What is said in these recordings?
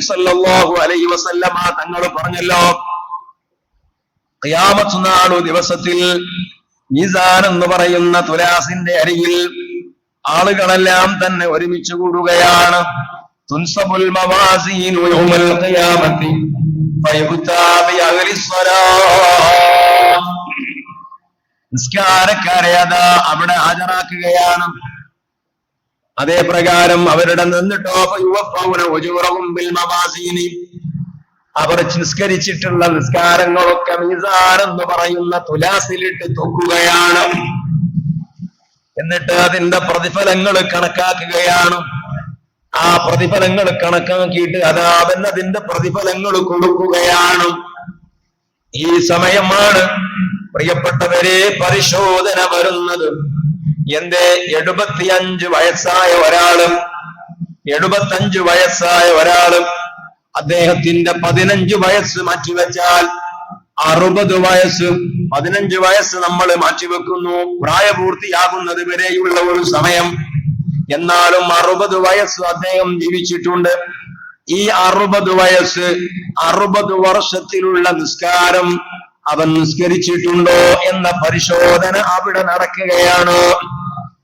സല്ലല്ലാഹു അലൈഹി വസല്ലമ തങ്ങൾ പറഞ്ഞല്ലോ നാളു ദിവസത്തിൽ മീസാൻ എന്ന് പറയുന്ന തുലാസിന്റെ അരികിൽ ആളുകളെല്ലാം തന്നെ ഒരുമിച്ച് കൂടുകയാണ്. നിസ്കാരക്കാരെ അതാ അവിടെ ഹാജരാക്കുകയാണ്. അതേ പ്രകാരം അവരുടെ നിന്നിട്ടോ യുവപ്പൗന ഒജൂറവും ബിൽ മവാസീനി അവർ നിസ്കരിച്ചിട്ടുള്ള നിസ്കാരങ്ങളൊക്കെ മീസാൻ എന്ന് പറയുന്ന തുലാസിലിട്ട് തൂക്കുകയാണ്. എന്നിട്ട് അതിന്റെ പ്രതിഫലങ്ങൾ കണക്കാക്കുകയാണ്. ആ പ്രതിഫലങ്ങൾ കണക്കാക്കിയിട്ട് അതാ അവൻ അതിന്റെ പ്രതിഫലങ്ങൾ കൊടുക്കുകയാണ്. ഈ സമയമാണ് പ്രിയപ്പെട്ടവരെ പരിശോധന വരുന്നത്. എന്റെ എഴുപത്തിയഞ്ച് വയസ്സായ ഒരാളും എഴുപത്തഞ്ച് വയസ്സായ ഒരാളും അദ്ദേഹത്തിന്റെ പതിനഞ്ച് വയസ്സ് മാറ്റിവെച്ചാൽ അറുപത് വയസ്സ് പതിനഞ്ച് വയസ്സ് നമ്മൾ മാറ്റിവെക്കുന്നു. പ്രായപൂർത്തിയാകുന്നത് വരെയുള്ള ഒരു സമയം. എന്നാലും അറുപത് വയസ്സ് അദ്ദേഹം ജീവിച്ചിട്ടുണ്ട്. ഈ അറുപത് വയസ്സ് അറുപത് വർഷത്തിലുള്ള നിസ്കാരം അവൻ നിസ്കരിച്ചിട്ടുണ്ടോ എന്ന പരിശോധന അവിടെ നടക്കുകയാണ്.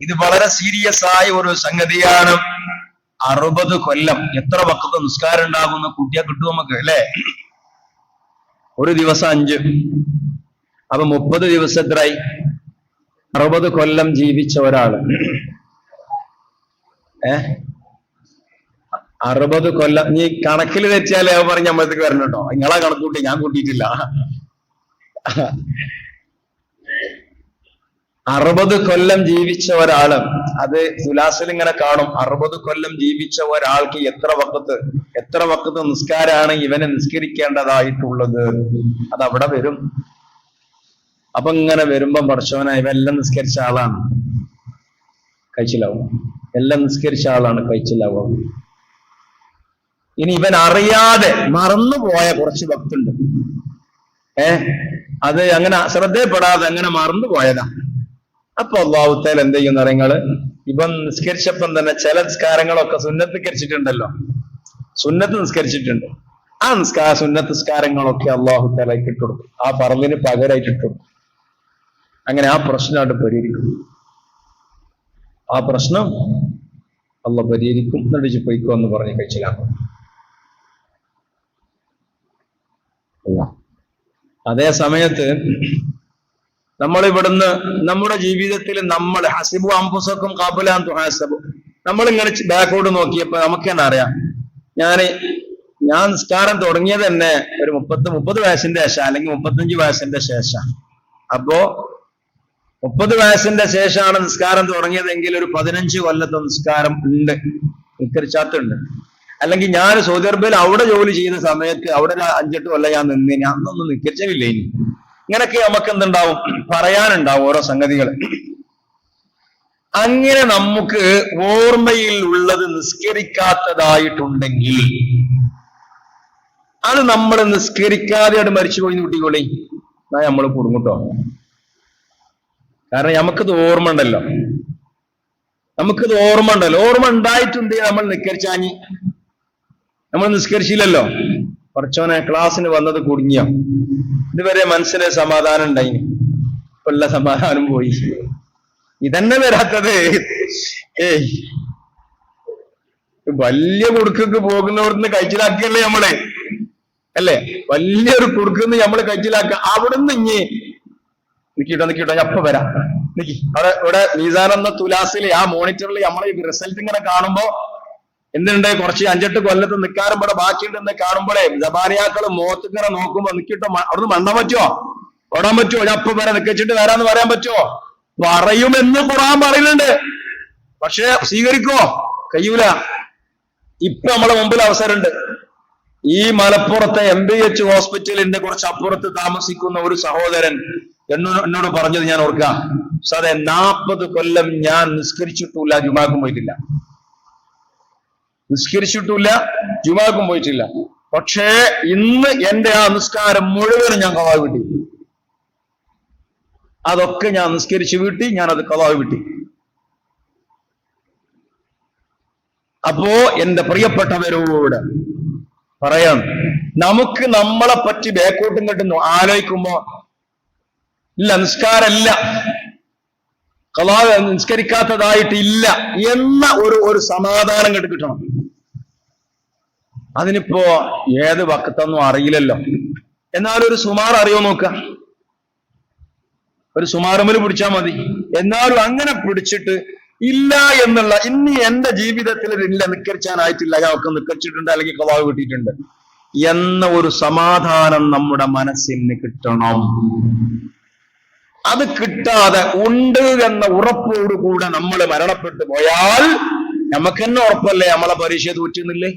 ഇത് വളരെ സീരിയസ് ആയ ഒരു സംഗതിയാണ്. അറുപത് കൊല്ലം എത്ര വക്കത്ത് നിസ്കാരം ഉണ്ടാകുന്ന കുട്ടിയെ കിട്ടും നമുക്ക് അല്ലേ? ഒരു ദിവസം അഞ്ച് അപ്പൊ മുപ്പത് ദിവസത്തിലായി അറുപത് കൊല്ലം ജീവിച്ച ഒരാൾ. ഏ? അറുപത് കൊല്ലം നീ കണക്കിൽ തെറ്റിയാലേ പറഞ്ഞ് നമ്മളത്തേക്ക് വരണം കേട്ടോ നിങ്ങളെ കണക്ക് കൂട്ടി ഞാൻ കൂട്ടിയിട്ടില്ല. അറുപത് കൊല്ലം ജീവിച്ച ഒരാൾ. അത് സുലാസിൽ ഇങ്ങനെ കാണും. അറുപത് കൊല്ലം ജീവിച്ച ഒരാൾക്ക് എത്ര വക്കത്ത് എത്ര വക്കത്ത് നിസ്കാരാണ് ഇവനെ നിസ്കരിക്കേണ്ടതായിട്ടുള്ളത്? അത് അവിടെ വരും. അപ്പൊ ഇങ്ങനെ വരുമ്പം പഠിച്ചവന ഇവെല്ലാം നിസ്കരിച്ച ആളാണ്. കഴിച്ചിലാവും. എല്ലാം നിസ്കരിച്ച ആളാണ് കഴിച്ചിലാവും. ഇനി ഇവൻ അറിയാതെ മറന്നു പോയ കുറച്ച് ഭക്തുണ്ട് ഏ? അത് അങ്ങനെ ശ്രദ്ധയപ്പെടാതെ അങ്ങനെ മറന്നു പോയതാ. അപ്പൊ അള്ളാഹുത്തേൽ എന്ത് ചെയ്യുന്ന നിറങ്ങൾ ഇവൻ നിസ്കരിച്ചപ്പം തന്നെ ചില നിസ്കാരങ്ങളൊക്കെ സുന്നത്ത് നിസ്കരിച്ചിട്ടുണ്ടല്ലോ. സുന്നത്ത് നിസ്കരിച്ചിട്ടുണ്ട്. ആ നിസ്കാര സുന്നത്ത് നിസ്കാരങ്ങളൊക്കെ അള്ളാഹു തലയ്ക്ക് ഇട്ടുകൊടുക്കും ആ പറലിന് പകരമായിട്ട് ഇട്ടുകൊടുക്കും അങ്ങനെ ആ പ്രശ്നമായിട്ട് പരിഹരിക്കും. ആ പ്രശ്നം അള്ള പരിഹരിക്കും നടിച്ച് പൊയ്ക്കോ എന്ന് പറഞ്ഞ് കഴിച്ചിലാക്കും. അതേ സമയത്ത് നമ്മൾ ഇവിടുന്ന് നമ്മുടെ ജീവിതത്തിൽ നമ്മൾ ഹസിബു അംബുസക്കും കാബുലാൻ തുഹാസബു നമ്മൾ ഇങ്ങനെ ബാക്കോട്ട് നോക്കിയപ്പോ നമുക്ക് തന്നെ അറിയാം? ഞാൻ ഞാൻ നിസ്കാരം തുടങ്ങിയത് തന്നെ ഒരു മുപ്പത്തി മുപ്പത് വയസ്സിന്റെ ശേഷം അല്ലെങ്കിൽ മുപ്പത്തഞ്ച് വയസ്സിന്റെ ശേഷം. അപ്പോ മുപ്പത് വയസ്സിന്റെ ശേഷമാണ് നിസ്കാരം തുടങ്ങിയതെങ്കിൽ ഒരു പതിനഞ്ച് കൊല്ലത്തെ നിസ്കാരം ഉണ്ട്. നിസ്കരിച്ചാത്തുണ്ട്. അല്ലെങ്കിൽ ഞാൻ സൗദി അറേബ്യയിൽ അവിടെ ജോലി ചെയ്യുന്ന സമയത്ത് അവിടെ അഞ്ചെട്ട് കൊല്ലം ഞാൻ നിന്ന് ഞാൻ അന്നൊന്നും നിസ്കരിച്ചില്ല ഇനി. ഇങ്ങനൊക്കെ നമുക്ക് എന്തുണ്ടാവും? പറയാനുണ്ടാവും ഓരോ സംഗതികൾ. അങ്ങനെ നമുക്ക് ഓർമ്മയിൽ ഉള്ളത് നിസ്കരിക്കാത്തതായിട്ടുണ്ടെങ്കിൽ അത് നമ്മൾ നിസ്കരിക്കാതെ അവിടെ മരിച്ചുപോയി കുട്ടികളെ എന്നാ നമ്മൾ കുടുങ്ങട്ടോ? കാരണം നമുക്കിത് ഓർമ്മ ഉണ്ടല്ലോ. നമുക്കിത് ഓർമ്മ ഉണ്ടല്ലോ. ഓർമ്മ ഉണ്ടായിട്ടുണ്ട് നമ്മൾ നിസ്കരിച്ചാഞ്ഞി നമ്മൾ നിസ്കരിച്ചില്ലല്ലോ. കുറച്ചോനെ ക്ലാസ്സിന് വന്നത് കുടുങ്ങിയോ? ഇതുവരെ മനസ്സിന് സമാധാനം ഉണ്ടായി ഇപ്പുള്ള സമാധാനം പോയി. ഇതന്നെ വരാത്തത്. ഏയ്. വലിയ കുടുക്കൊക്കെ പോകുന്നവർന്ന് കഴിച്ചിലാക്കിയല്ലേ നമ്മളെ? അല്ലേ? വലിയൊരു കുടുക്കുന്ന് നമ്മൾ കഴിച്ചിലാക്ക അവിടുന്ന് ഇങ്ങി നിക്കിട്ടോ നിക്കിട്ടോ ഞാൻ അപ്പൊ വരാം. നിക്കി. അവിടെ ഇവിടെ മീസാൻ എന്ന തുലാസിൽ ആ മോണിറ്ററിൽ നമ്മളെ റിസൾട്ട് ഇങ്ങനെ കാണുമ്പോ എന്തുണ്ട്? കുറച്ച് അഞ്ചെട്ട് കൊല്ലത്ത് നിൽക്കാനും ഇവിടെ ബാക്കിയുണ്ടെന്ന് കാണുമ്പോഴേ ജബാനിയാക്കൾ മോത്തുങ്ങനെ നോക്കുമ്പോ നിക്കിട്ടോ മ- അവിടുന്ന് മണ്ണാൻ പറ്റുമോ ഓടാൻ പറ്റുമോ ഞാൻ അപ്പം വരെ നിക്കച്ചിട്ട് വരാന്ന് പറയാൻ പറ്റുമോ പറയുമെന്ന് ഖുറാൻ പറയുന്നുണ്ട്. പക്ഷെ സ്വീകരിക്കോ? കഴിയൂല. ഇപ്പൊ നമ്മളെ മുമ്പിൽ അവസരമുണ്ട്. ഈ മലപ്പുറത്തെ എം ബി എച്ച് ഹോസ്പിറ്റലിന്റെ കുറച്ച് അപ്പുറത്ത് താമസിക്കുന്ന ഒരു സഹോദരൻ എന്നോട് പറഞ്ഞത് ഞാൻ ഓർക്കാം. സാറേ നാൽപ്പത് കൊല്ലം ഞാൻ നിസ്കരിച്ചിട്ടില്ല ജുമാക്കും പോയിട്ടില്ല. നിസ്കരിച്ചിട്ടില്ല ജുമാക്കും പോയിട്ടില്ല. പക്ഷേ ഇന്ന് എന്റെ ആ നിസ്കാരം മുഴുവനും ഞാൻ കവാ വിട്ടി അതൊക്കെ ഞാൻ നിസ്കരിച്ചു വീട്ടി ഞാൻ അത് കവാ വിട്ടി. അപ്പോ എന്റെ പ്രിയപ്പെട്ടവരോട് പറയാം നമുക്ക് നമ്മളെ പറ്റി ബേക്കോട്ടും കെട്ടുന്നു ആലോചിക്കുമ്പോ ഇല്ല നിസ്കാരമല്ല കലാ നിസ്കരിക്കാത്തതായിട്ടില്ല എന്ന ഒരു ഒരു സമാധാനം കിട്ടണം. അതിനിപ്പോ ഏത് വക്കത്തൊന്നും അറിയില്ലല്ലോ. എന്നാലും ഒരു സുമാർ അറിയോ നോക്ക. ഒരു സുമാറുമ്പിൽ പിടിച്ചാൽ മതി. എന്നാലും അങ്ങനെ പിടിച്ചിട്ട് ഇല്ല എന്നുള്ള ഇനി എന്റെ ജീവിതത്തിൽ ഇല്ല നിക്കരിച്ചാനായിട്ടില്ല ഒക്കെ നിക്കരിച്ചിട്ടുണ്ട് അല്ലെങ്കിൽ കവാവ് കിട്ടിയിട്ടുണ്ട്. എന്ന ഒരു സമാധാനം നമ്മുടെ മനസ്സിന് കിട്ടണം. അത് കിട്ടാതെ ഉണ്ട് എന്ന ഉറപ്പോടുകൂടെ നമ്മൾ മരണപ്പെട്ടു പോയാൽ നമുക്ക് തന്നെ ഉറപ്പല്ലേ? നമ്മളെ പരീക്ഷ തോറ്റുന്നില്ലേ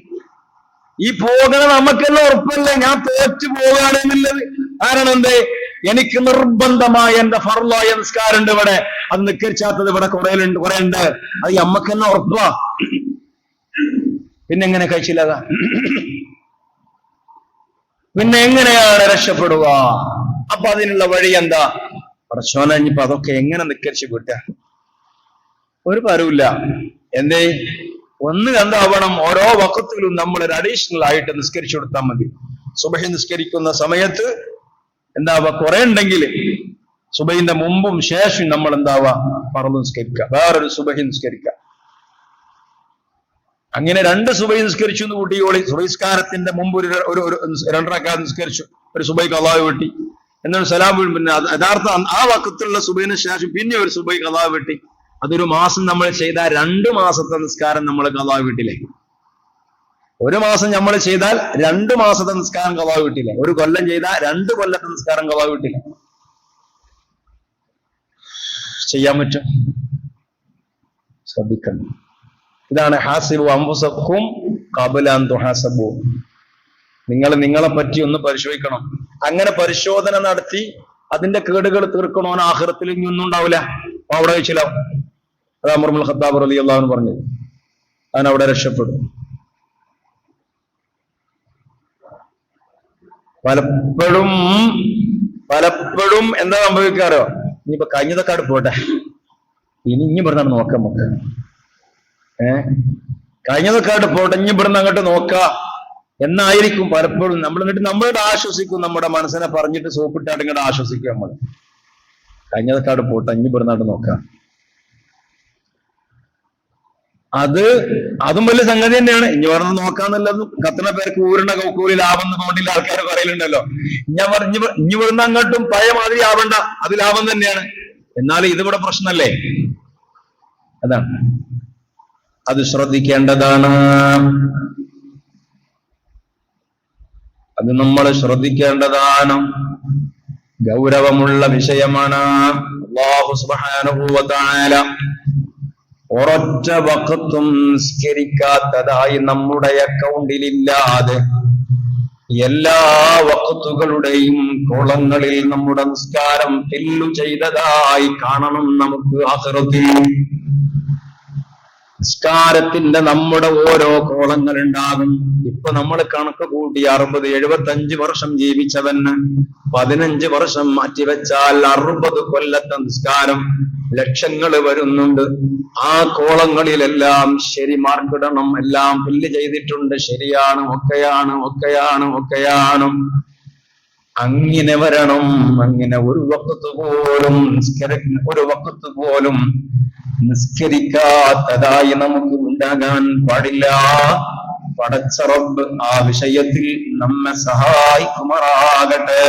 ഈ പോകണ നമുക്കെല്ലാം ഉറപ്പല്ല. ഞാൻ തോറ്റു പോവുകയാണെന്നുള്ളത് കാരണം എന്തേ? എനിക്ക് നിർബന്ധമായ എന്റെ ഫർലോയ നിസ്കാരം ഉണ്ട് ഇവിടെ. അത് നിക്കരിച്ചാത്തത് ഇവിടെ കുറെ കുറെ ഉണ്ട്. അത് നമ്മക്ക് തന്നെ ഉറപ്പാ. പിന്നെ എങ്ങനെ കഴിച്ചില്ലാതാ പിന്നെ എങ്ങനെയാണ് രക്ഷപ്പെടുക? അപ്പൊ അതിനുള്ള വഴി എന്താ? പടച്ചോന അതൊക്കെ എങ്ങനെ നിക്കരിച്ച് വിട്ട? ഒരു പരവില്ല. എന്തേ? ഒന്ന് എന്താവണം? ഓരോ വക്കത്തിലും നമ്മൾ ഒരു അഡീഷണൽ ആയിട്ട് നിസ്കരിച്ചു കൊടുത്താൽ മതി. സുബഹി നിസ്കരിക്കുന്ന സമയത്ത് എന്താവുക കുറെ ഉണ്ടെങ്കിൽ സുബഹിന്റെ മുമ്പും ശേഷം നമ്മൾ എന്താവുക പറന്ന് നിസ്കരിക്കുക. വേറൊരു സുബഹി നിസ്കരിക്കുക. അങ്ങനെ രണ്ട് സുബൈ നിസ്കരിച്ചു എന്ന് കൂട്ടിയോളി സുബൈസ്കാരത്തിന്റെ മുമ്പ് ഒരു ഒരു രണ്ടരക്കാർ നിസ്കരിച്ചു. ഒരു സുബൈ കലാവ് വെട്ടി. എന്നൊരു സലാം പിന്നെ യഥാർത്ഥ ആ വക്കത്തിലുള്ള സുബൈന് ശേഷം പിന്നെ ഒരു സുബൈ കലാവ് വെട്ടി. അതൊരു മാസം നമ്മൾ ചെയ്ത രണ്ടു മാസത്തെ നിസ്കാരം നമ്മൾ കഥാ വീട്ടിലെ ഒരു മാസം നമ്മൾ ചെയ്താൽ രണ്ടു മാസത്തെ നിസ്കാരം കഥാ വീട്ടിലെ. ഒരു കൊല്ലം ചെയ്താൽ രണ്ട് കൊല്ലത്തെ നിസ്കാരം കഥാ വീട്ടിലെ. ചെയ്യാൻ പറ്റും. ശ്രദ്ധിക്കണം. ഇതാണ് ഹാസിബു അംബുസഖും കബലാൻ തുഹാസബു. നിങ്ങൾ നിങ്ങളെ പറ്റി ഒന്ന് പരിശോധിക്കണം. അങ്ങനെ പരിശോധന നടത്തി അതിന്റെ കേടുകൾ തീർക്കണോ? ആഹൃത്തിൽ ഒന്നും ഉണ്ടാവില്ല. അവിടെ വെച്ചില്ല. അത് അമർമുൽ ഖത്താബ് അള്ളാഹു അള്ളാഹുന് പറഞ്ഞത്. അവൻ അവിടെ രക്ഷപ്പെടും. പലപ്പോഴും പലപ്പോഴും എന്താ സംഭവിക്കാറോ? ഇനിയിപ്പോ കഴിഞ്ഞതൊക്കെ അവിടെ പോട്ടെ. ഇനി ഇനി ഇവിടുന്ന് നോക്കാം നമുക്ക്. ഏ? കഴിഞ്ഞതൊക്കെ അവിടെ പോട്ടെ ഇനി ഇവിടുന്ന് അങ്ങോട്ട് നോക്ക. എന്നായിരിക്കും പലപ്പോഴും നമ്മൾ എന്നിട്ട് നമ്മളോട് ആശ്വസിക്കും നമ്മുടെ മനസ്സിനെ പറഞ്ഞിട്ട് സോപ്പിട്ടാട്ട് ഇങ്ങോട്ട് ആശ്വസിക്കും നമ്മൾ. കഴിഞ്ഞതൊക്കെ അവിടെ പോട്ടെ ഇനി ഇവിടുന്ന് നോക്കാം. അത് അതും വലിയ സംഗതി തന്നെയാണ്. ഇനി പറഞ്ഞ നോക്കാന്നുള്ളത് കത്തണ പേർക്ക് ഊരണ കൂലി ലാഭം എന്ന് പണ്ടില്ല ആൾക്കാർ പറയലുണ്ടല്ലോ. ഞാൻ പറഞ്ഞു ഇനി ഇവിടുന്ന് അങ്ങോട്ടും പഴയ മാതിരി ആവണ്ട. അത് ലാഭം തന്നെയാണ്. എന്നാൽ ഇതിവിടെ പ്രശ്നമല്ലേ? അതാണ്. അത് ശ്രദ്ധിക്കേണ്ടതാണ്. അത് നമ്മൾ ശ്രദ്ധിക്കേണ്ടതാണ്. ഗൗരവമുള്ള വിഷയമാണ്. അള്ളാഹു ഒരൊറ്റ വക്കത്തും നിസ്കരിക്കാത്തതായി നമ്മുടെ അക്കൗണ്ടിൽ അക്കൗണ്ടിലില്ലാതെ എല്ലാ വക്കത്തുകളുടെയും കോളങ്ങളിൽ നമ്മുടെ നിസ്കാരം പില്ലു ചെയ്തതായി കാണണം നമുക്ക് അഹൃതി നിസ്കാരത്തിന്റെ നമ്മുടെ ഓരോ കോളങ്ങൾ ഉണ്ടാകും. ഇപ്പൊ നമ്മൾ കണക്ക് കൂട്ടി അറുപത് എഴുപത്തി അഞ്ച് വർഷം ജീവിച്ചവന് പതിനഞ്ച് വർഷം മാറ്റിവെച്ചാൽ അറുപത് കൊല്ലത്തെ നിസ്കാരം ലക്ഷങ്ങൾ വരുന്നുണ്ട്. ആ കോളങ്ങളിലെല്ലാം ശരി മാർക്കിടണം എല്ലാം ഫില്ല് ചെയ്തിട്ടുണ്ട്. ശരിയാണ് ഒക്കെയാണ് ഒക്കെയാണ് ഒക്കെയാണ്. അങ്ങനെ വരണം. അങ്ങനെ ഒരു വക്കത്ത് പോലും ഒരു വക്കത്ത് പോലും നിസ്കരിക്കാത്തതായി നമുക്ക് ഉണ്ടാകാൻ പാടില്ല. പടച്ചറബ് ആ വിഷയത്തിൽ നമ്മെ സഹായിക്കുമാറാകട്ടെ.